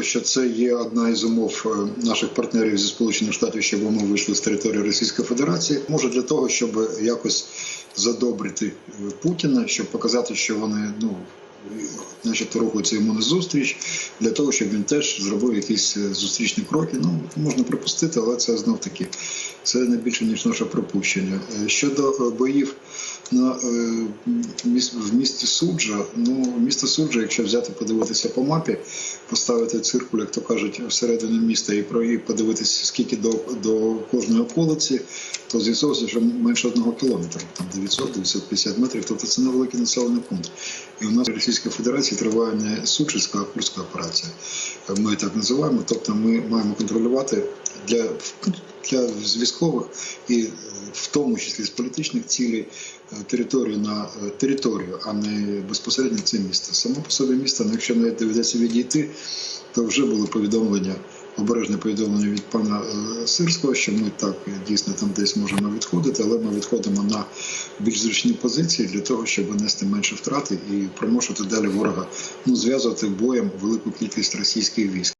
того, що це є одна із умов е, наших партнерів зі Сполучених Штатів, щоб ми вийшли з території Російської Федерації. Може для того, щоб якось задобрити е, Путіна, щоб показати, що вони ну. Значить, рухаються йому на зустріч для того, щоб він теж зробив якісь е, зустрічні кроки. Ну можна припустити, але це знов таки це не більше ніж наше припущення. Е, Щодо е, боїв на в місті Суджа, ну місто Суджа, якщо взяти подивитися по мапі, поставити циркуль, як то кажуть, всередину міста і про і подивитися, скільки до, до кожної околиці, то з'ясовується, що менше одного кілометра, там 900-950 метрів, тобто це невеликий населений пункт. І у нас в Російській Федерації триває не Сучицька, а Курська операція. Ми так називаємо. Тобто ми маємо контролювати для, для військових і е, в тому числі з політичних цілей е, територію на територію, а не безпосередньо це місто. Само по собі місто, якщо навіть доведеться відійти, то вже були повідомлення. Обережне повідомлення від пана Сирського, що ми так дійсно там десь можемо відходити, але ми відходимо на більш зручні позиції для того, щоб нести менше втрати і примушувати далі ворога ну зв'язувати боєм велику кількість російських військ.